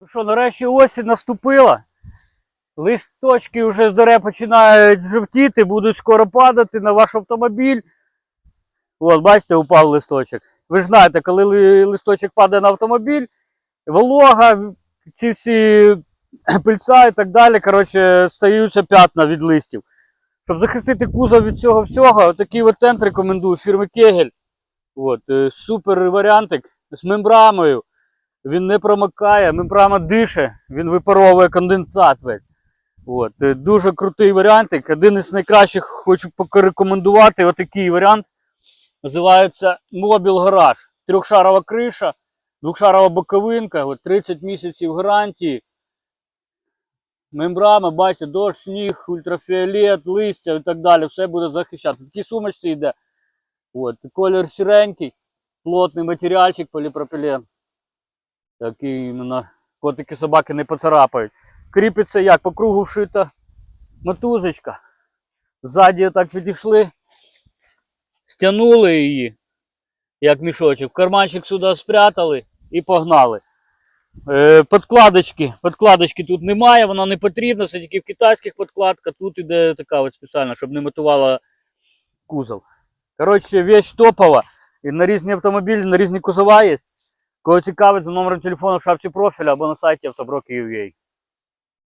Ну що, нарешті осінь наступила. Листочки вже з дерев починають жовтіти, будуть скоро падати на ваш автомобіль. От, бачите, упав листочок. Ви ж знаєте, коли листочок падає на автомобіль, волога, ці всі пильця і так далі, коротше, стаються п'ятна від листів. Щоб захистити кузов від цього всього, такий от тент рекомендую фірми Кегель. От, е, супер варіантик з мембрамою. Він не промикає, мембрана дише, він випаровує конденсат весь. От, е, дуже крутий варіантик. Один із найкращих хочу порекомендувати. Отакий варіант. Називається Mobile Garage. Трьохшарова криша, двохшарова боковинка, от 30 місяців гарантії. Мембрана, бачите, дощ, сніг, ультрафіолет, листя і так далі. Все буде захищати. Такі сумочці йде. От, колір сіренький, плотний матеріальчик поліпропілен. Такий іменно котики собаки не поцарапають. Кріпиться як по кругу вшита мотузочка. Ззаді так підійшли, стягнули її, як мішочок. Карманчик сюди спрятали і погнали. Е, подкладочки. Подкладочки тут немає, вона не потрібна, це тільки в китайських подкладках. Тут іде така от спеціальна, щоб не мотувала кузов. Коротше, вещь топова. І на різні автомобілі, на різні кузова є. Кого цікавить, за номером телефону в шапці профіля або на сайті автоброки.ua.